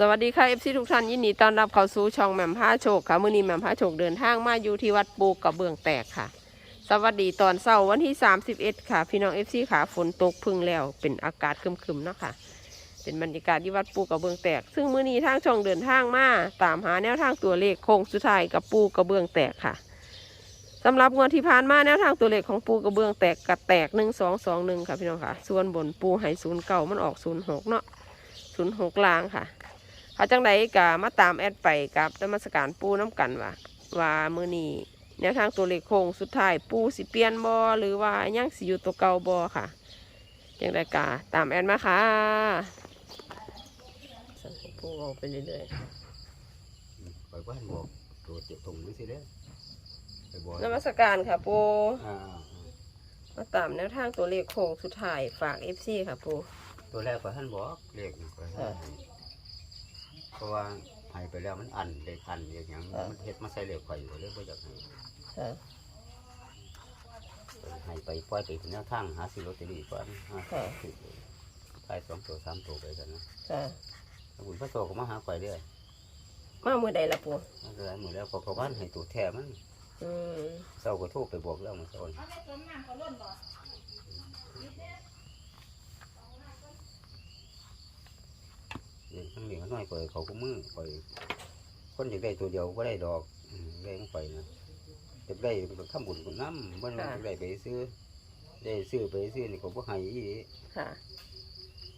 สวัสดีค่ะเอฟซีทุกท่านยินดีต้อนรับเข้าสู่ช่องแหม่มผ้าโชคค่ะมื้อนี้แหม่มผ้าโชคเดินทางมาอยู่ที่วัดปูกระเบื้องแตกค่ะ สวัสดีตอนเช้าวันที่ 31 ค่ะ พี่น้องเอฟซีขาฝนตกพึ่งแล้วเป็นอากาศครึมๆเนาะค่ะ เป็นบรรยากาศที่วัดปูกระเบื้องแตก ซึ่งมื้อนี้ทางช่องเดินทางมาตามหาแนวทางตัวเลขโค้งสุดท้ายกับปูกระเบื้องแตกค่ะสำหรับงวดที่ผ่านมาแนวทางตัวเลขของปูกระเบื้องแตกกระแตกหนึ่งสองสองหนึ่งค่ะพี่น้องค่ะ ส่วนบนปูให้ศูนย์เก่ามันออกศูนย์หกเนาะศูนย์หกลางค่ะ เขาจังใดกะมาตามแอดไปกับนมัสการปูน้ำกันว่าว่ามือนี้แนวทางตัวเลขโค้งสุดท้ายปูสิเปลี่ยนบอหรือว่ายังสิอยู่ตัวเก่าบอค่ะจังใดกะตามแอดมาค่ะสั่งให้ปูเอาไปเรื่อยไปบ้านบอกตัวเจ็บตรงนี้สิเด้อไปบอกๆนมัสการค่ะปูอ่ามาตามแนวทางตัวเลขโค้งสุดท้ายฝากเอฟซีค่ะปูตัวแรกก็ท่านบอกเลขนะก็ท่านให้ เพราะว่าให้ไปแล้วมันอันเลขอันเลขหยังมันเฮ็ดมาใส่เลขข่อยอยู่เลยบ่อยากให้ค่ะให้ไปปล่อยไปเป็นแนวทางหาซื้อลอตเตอรี่ก่อนหาซื้อขายสองตัวสามตัวไปกันนะค่ะถ้าคุณพระโตก็มาหาข่อยเด้อมาเมื่อใดละปูมันก็ได้หมดแล้วพอเขาบ้านให้ตัวแท้มันอืมเศร้าก็โทรไปบอกแล้วมันเศร้า เรื่องทั้งนี้มันน้อยกว่าเขาก็มือข่อยคนอยากได้ตัวเดียวก็ได้ดอกอืมได้ของข่อยนะอยากได้ก็ทำบุญกับน้ำมันอยากได้ไปซื้อ ได้ซื้อไปซื้อนี่ก็บ่ให้อีหลีค่ะ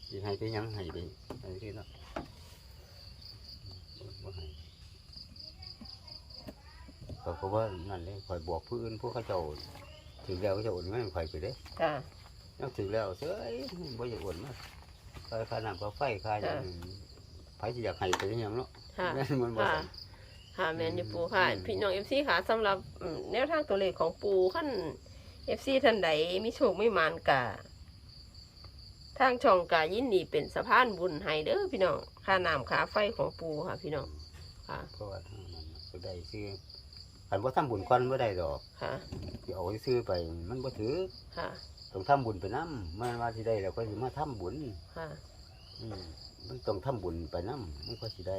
สิให้ไปหยังให้ไปให้ซื้อเนาะบ่ให้เขาก็ว่านั่นเลยข่อยบอกผู้อื่นผู้เขาเจ้าถึงแล้วเขาเจะโอนไม่ให้ข่อยไปเด้ค่ะแล้วถึงแล้วเอ้ยบ่อยากโอนมาค่าค่าน้ำค่าไฟค่าอย่างอื่น ไผสิอยากให้ไปหยังเนาะค่ะ แม่นมันบ่ค่ะได้ค่ะแมนยูปูค่ะ อืม พี่น้องเอฟซีค่ะสำหรับอืมแนวทางตัวเลขของปูขั้นเอฟซีท่านใดมีโชคไม่มานกะทางช่องกายินดีเป็นสะพานบุญให้เด้อพี่น้องค่าน้ำค่าไฟของปูค่ะ พี่น้องค่ะเพราะว่าทางนั้นก็ได้ซื้อคันบ่ทำบุญก่อนบ่ได้ดอกค่ะสิเอาซื้อไปมันบ่ถือค่ะต้องทำบุญไปนำมันว่าสิได้แล้วก็สิมาทำบุญ ค่ะ อืมมันต้องทำบุญไปนำมันก็สิได้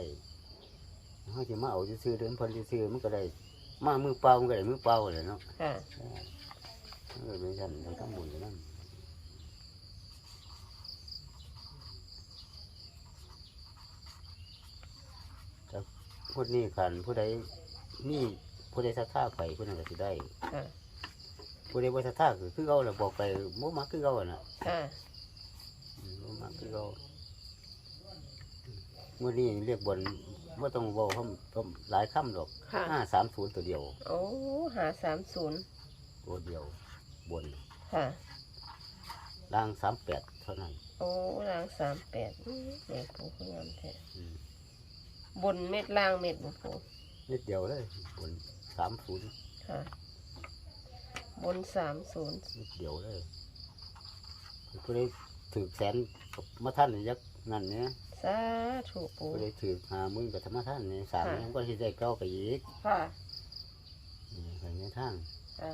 เฮาสิมาเอาซื้อๆเดินเพิ่นซื้อๆมันก็ได้มามือเปล่ามันก็ได้มือเปล่าแหละเนาะค่ะเออเป็นฉันต้องทำบุญไปนำผู้นี้คันผู้ใดนี่ผู้ใดศรัทธาไปผู้นั้นก็สิได้ค่ะ ผู้ใดบ่ศรัทธาคือคือเก่าล่ะบอกไปบ่มักคือเก่าน่ะ ค่ะ อืมบ่มักคือเก่า มื้อนี้เรียกบนบ่ต้องเว้าคำคำหลายคำดอกค่ะ530ตัวเดียว โอ้หาสามศูนย์ตัวเดียว บนค่ะ ล่าง38เท่านั้นโอ้รางสามแปดเลขปูคืองามแท้อืมบนเม็ดล่างเม็ดบ่ปูนิดเดียวเลยบน30ค่ะ บนสามศูนย์นิดเดียวเลยผู้ใดถือแสนกับมาท่านนี่ยักนั่นเนี่ย สาธุปูผู้ใดถือ50,000กับธรรมท่านนี่สามนี่มันก็สิได้เก้าไปอีกค่ะนี่เป็นแนวทางค่ะ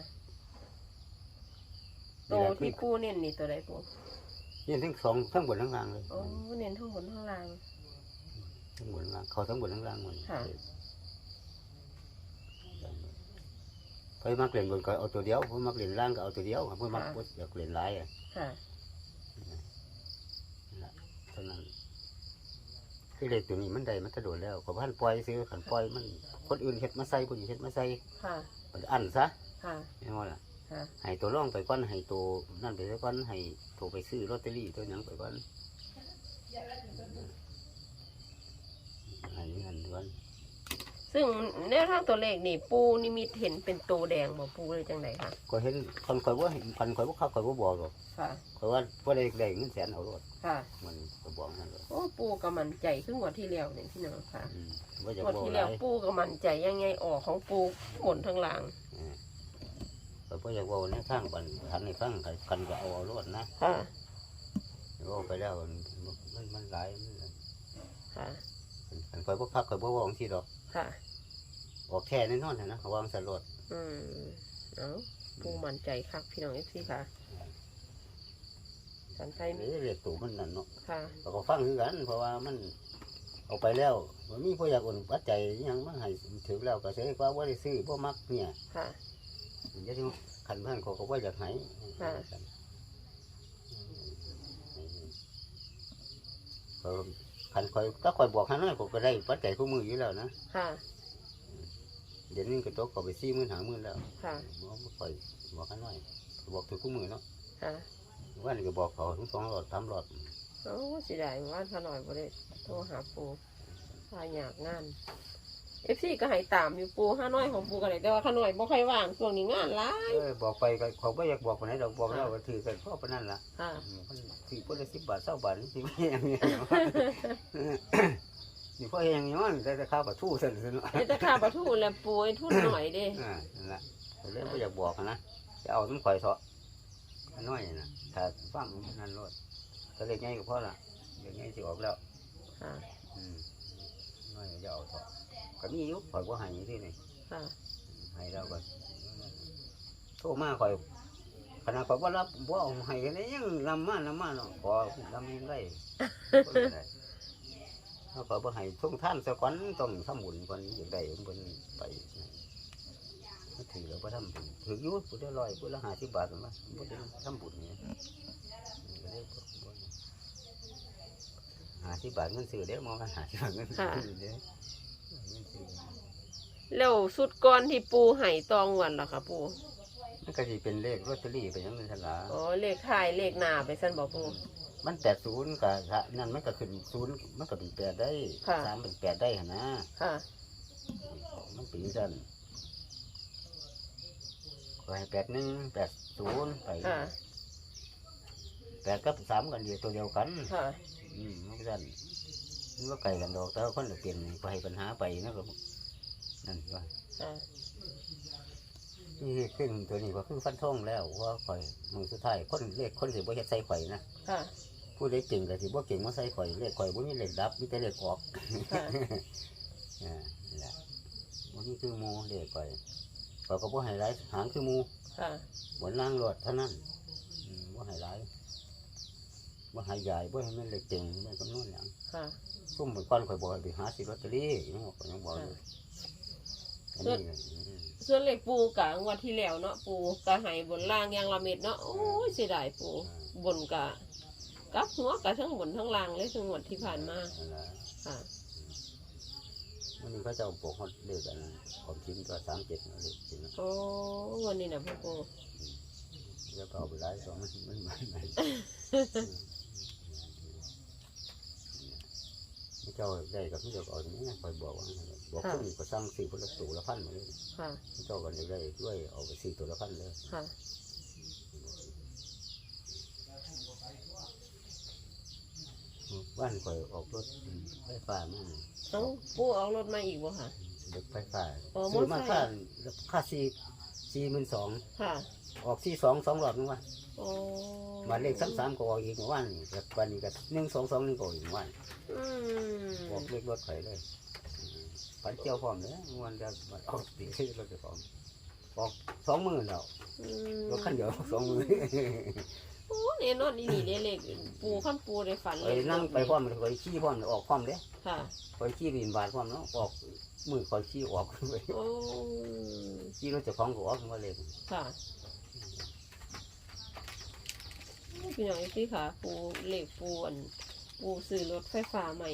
นี่ตัวแหละที่ปูเน้นนี่ตัวใดปูนี่ทั้งสองทั้งบนทั้งล่างเลยโอ้เน้นทั้งบนทั้งล่าง ทั้งบนทั้งล่างเขาทั้งบนทั้งล่างหมดค่ะ เพื่อมักเล่นบนก็เอาตัวเดียวเพื่อมักเล่นล่างก็เอาตัวเดียวเพื่อมักบ่อยากเล่นหลายอะค่ะนั่นล่ะเท่านั้น คือเลขตัวนี้มันได้มันกระโดดแล้วขอพันปล่อยซื้อขันปล่อยมัน คนอื่นเฮ็ดมาใส่คนอื่นเฮ็ดมาใส่ค่ะ มันอันซะค่ะ ไม่ว่าล่ะค่ะ ให้ตัวร่องไปก่อนให้ตัวนั่นไปก่อนให้ตัวไปซื้อลอตเตอรี่ตัวหยังไปก่อนให้เงินก่อน ซึ่งแนวทางตัวเลขนี่ปูนิมิตเห็นเป็นตัวแดงบ่ปูเลยจังไดค่ะก็เห็นคนคอยว่าเห็นคนคอยว่าเขาคอยว่าบอกหรอกค่ะคอยว่าว่าได้ได้เงินแสนเอารถค่ะ มันก็บอกนั่นเลยโอ้ปูก็มั่นใจขึ้นกว่าที่แล้วเนี่ยพี่น้องค่ะอืมว่าจะงวดบอกที่อะไรแล้วปูก็มั่นใจยังไงออกของปูบนทั้งล่างก็ว่าจะบอกในทางบันทันในฟังกันก็เอาเอารถนะค่ะว่าไปแล้วมันมันมันหลายมันค่ะมันคอยว่าพักคอยว่าบอกที่ดอก ค่ะ ออกแค่แน่นอนนะนะวางสลดอืมเอาปูมั่นใจคักพี่น้องเอฟซีค่ะสันไทยหมีรือเรียกตู่มันนั่นเนาะค่ะ เราก็ฟังคือกัน เพราะว่ามันเอาไปแล้วมันมีผู้อยากอุ่นปัจจัยอิหยังมาให้ถึงแล้วก็เสียว่าว่าได้ซื้อบ่มักเนี่ยค่ะ เดี๋ยวที่ขันเพื่อนเขาก็ว่าอยากให้ค่ะ เขา ขันคอยก็คอยบอกให้น้อยเขาก็ได้ปัจจัยคู่มืออยู่แล้วนะค่ะ เดี๋ยวนี้ก็ตกเขาไปซี่มื่นหามื่นแล้วค่ะ บอกบ่ค่อยบอกให้น้อยบอกถือคู่มือเนาะค่ะว่านี่ก็บอกเขาทั้งสองหลอดสามหลอดโอ้สิได้ว่าเขาหน่อยบ่ได้โทรหาปูถ้าอยากงาน เอฟซีก็ให้ตามอยู่ปูห้าน้อยของปูกันเลยแต่ว่าข้าน้อยบ่ค่อยว่างช่วงนี้งานหลายเออบอกไปก็เขาไม่อยากบอกคนไหนดอกบอกแล้วก็ถือกันพ่อปานนั่นล่ะค่ะ มันสี่ปุ่นละสิบบาทเศร้าบาทนี่สิไม่ยังไงนี่พ่อเองย้อนแต่แต่ข้าวปลาทูสั่นสิเนาะเดี๋ยวจะข้าปลาทูแล้วปูไอ้ทุนหน่อยเด้อ่านั่นแหละผมเลยไม่อยากบอกนะจะเอาต้องคอยเถาะอันน้อยนะถ้าฟังนั่นรถก็เลยง่ายกับพ่อละเดี๋ยวง่ายสิออกแล้วค่ะ อืมน้อยจะเอาเถาะ ก็มีอยุคคอยว่าหายที่นี่ค่ะ ให้เราก็โทรมาคอยขณะคอยว่ารับว่าเอาให้กันยังลำมานำมาเนาะขอลำยังได้บ่ได้เขาขอบ่ให้ทุ่งท่านสะก่อนต้องทำบุญก่อนอย่างใดมันเป็นไปไม่ถือแล้วบ่ทำบุญถืออยู่พุทธลอยพุทธละห้าสิบบาทมาบ่ได้ทำบุญเนี่ยก็เลยบ่บ่ห้าสิบบาทเงินซื้อเด้อมองว่าห้าสิบบาทเงินซื้อเด้อเงินซื้อ แล้วสุดก่อนที่ปูให้ตองวันล่ะค่ะปูมันก็สิเป็นเลขลอตเตอรี่ไปยังเงินทลาอ๋อเลขท้ายเลขหน้าไปสั่นบอกปู มันแปดศูนย์กับนั่นมันก็ขึ้นศูนย์มันก็เป็นแปดได้ค่ะ สามเป็นแปดได้หั่นนะค่ะ มันเป็นจันก็ให้แปดหนึ่งแปดศูนย์ไปค่ะ แปดกับสามกันเดียวตัวเดียวกันค่ะ อืมมันก็จันมันก็ไก่กันดอกแต่ว่าคนละเปลี่ยนก็ให้ปัญหาไปนะก็ นั่นว่าค่ะนี่ขึ้นตัวนี้ก็ขึ้นฟันทงแล้วว่าข่อยมือสุดท้ายคนเลขคนสิบ่เฮ็ดใส่ข่อยนะค่ะผู้เล็กเก่งแต่สิบ่เก่งมาใส่ข่อยเลขข่อยบ่มีเลขดับมีแต่เลขออกค่ะอ่านั่นแหละบ่มีคือหมูเลขข่อยข่อยก็บ่ให้หลายหางคือหมูค่ะบนล่างรถเท่านั้นอืมบ่ให้หลายบ่ให้ใหญ่บ่ให้มันเลขเก่งบ่กำนวนหยังค่ะ ซุ่มเหมือนก้อนข่อยบอกให้ไปหาซื้อลอตเตอรี่ยังบอกยังบอกอยู่ อันนี้ก็อืมส่วนเลขปูกะงวดที่แล้วเนาะปูกะให้บนล่างอยางละเม็ดเนาะโอ้ยเสียดายปูบนกะกลับหัวกะทั้งบนทั้งล่างเลยทั้งงวดที่ผ่านมานั่นแหละค่ะ มันนี้เขาเจะปลูกฮอดเลขอันของชิ้นก็สามเจ็ดเลขชิ้นนะโอ้วันนี้นะพ่อปูแล้วก็เอาไปหลายสองมันมันมันมัน เจ้าได้กับที่เจ้าก็เอาอย่างนี้คอยบอกว่าบอกคนนี้ก็สั่งสี่คนละตัวละพันมาเลยค่ะเจ้าก็ได้ด้วยเอาไปสี่ตัวละพันเลยค่ะบ้านคอยออกรถไฟฟ้ามาต้องปูเอารถมาอีกบ่ค่ะรถไฟฟ้าอ๋อซื้อมามอเตอร์ไซค่าค์ค่าสี่สี่หมื่นสองค่ะออกสี่สองสองหลอดนึงว่า โอ้มาเลขสามสามก็ออกอีกเมื่อวานนี่กับวันนี้ก็หนึ่งสองสองหนึ่งก็ออกอีกเมื่อวานอืมบอกเลขรถไฟเลยปันเจียวพร้อมเลยเมื่อวันจะมาออกตีรถจะพร้อมออกสองหมื่นแล้วอืมรถคันเดียวสองหมื่นโอ้เนี่ยนอนนี่นี่เด้เลขปูขั้นปูได้ฝันไปเลยนั่งไปพร้อมไปขี้พร้อมออกพร้อมเด้ค่ะ ไปขี้บินบาทพร้อมเนาะออกมือคอยขี้ออกไปโอ้ ขี้รถเจะคล้าของก็ออกมาเลยค่ะ พี่น้องพี่ค่ะปูเหล็กปูอันปูซื้อรถไฟฟ้าใหม่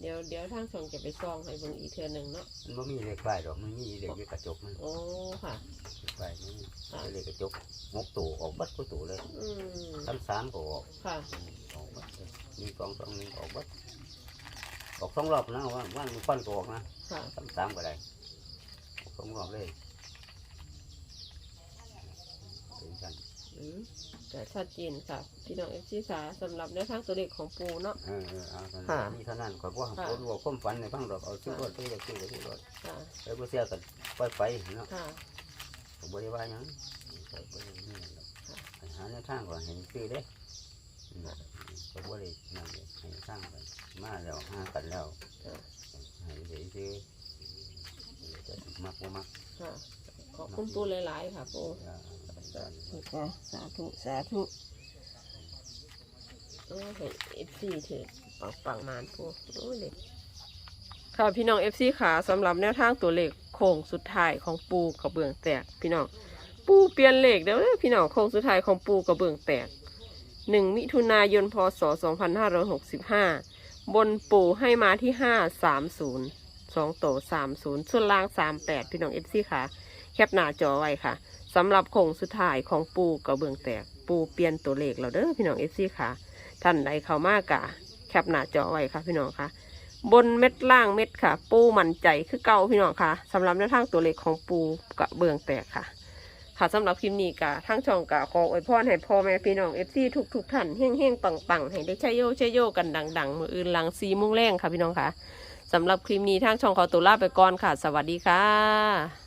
เดี๋ยวเดี๋ยวทางช่องจะไปซองให้เบิ่งอีกเทือหนึ่งเนาะมันไม่มีเลขป้ายดอกมันมีเลขอยู่กระจกมันโอ้ค่ะเลขป้ายมันมีเลขกระจกงกตู่ออกบัดก็ตู่เลยอืมสามสามก็ออกค่ะออกบัดเลยมีกองสองหนึ่งออกบัดออกสองรอบนะว่าว่ามันควันก็ออกนะค่ะสามสามก็ได้ออกสองรอบเลยเป็น กันอืมแต่ชัดเจนค่ะ พี่น้องเอฟซีสาสำหรับแนวทางตัวเลขของปูเนาะ เออเออเอาเท่าค่ะนั้นมีเท่านั้นขอยว่าค่ะเขารู้ว่าความฝันในพังดอกเอาซื้อรถซื้อรถซื้อรถซื้อรถค่ะไปบ่เสียกันปล่อยไปเนาะค่ะผมบ่ได้ว่าหยังไปบ่ได้นี่หรอกไปหาในวทางก่อนเห็นซื้อเด้อืมก็บ่ได้นั่นเลยให้ทางไปมาแล้วหากันแล้วค่ะให้เดี๋ยวซื้อจะมักบ่มักค่ะขอบคุณปูหลายๆค่ะปูอ่า สาธุ สาธุเออเห็นเอฟซีเถิดปังปังมานปูโอ้ยเลยค่ะพี่น้องเอฟซีขาสำหรับแนวทางตัวเลขโค้งสุดท้ายของปูกระเบื้องแตก พี่น้องปูเปลี่ยนเลขเดี๋ยวเด้อพี่น้องโค้งสุดท้ายของปูกระเบื้องแตกหนึ่งมิถุนายนพศสองพันห้าร้อยหกสิบห้าบนปูให้มาที่ห้าสามศูนย์สองโตสามศูนย์ส่วนล่างสามแปดพี่น้องเอฟซีขาแคปหน้าจอไว้ค่ะ สำหรับโค้งสุดท้ายของปูกระเบื้องแตกปูเปลี่ยนตัวเลขเราเด้อพี่น้องเอฟซีค่ะ ท่านใดเข้ามากะแคปหน้าจอไว้ค่ะพี่น้องค่ะ บนเม็ดล่างเม็ดค่ะ ปูมั่นใจคือเก่าพี่น้องค่ะสำหรับแนวทางตัวเลขของปูกระเบื้องแตกค่ะค่ะสำหรับคลิปนี้กะทั้งช่องกะขออวยพรให้พ่อแม่พี่น้องเอฟซีทุกทุกๆท่านเฮ้งเฮ้งปังปังให้ได้ใช้โยใช้โยกันดังๆมืออื่นหลังซีมุ่งแรงค่ะพี่น้องค่ะสำหรับคลิปนี้ทางช่องขอตัวลาไปก่อนค่ะ สวัสดีค่ะ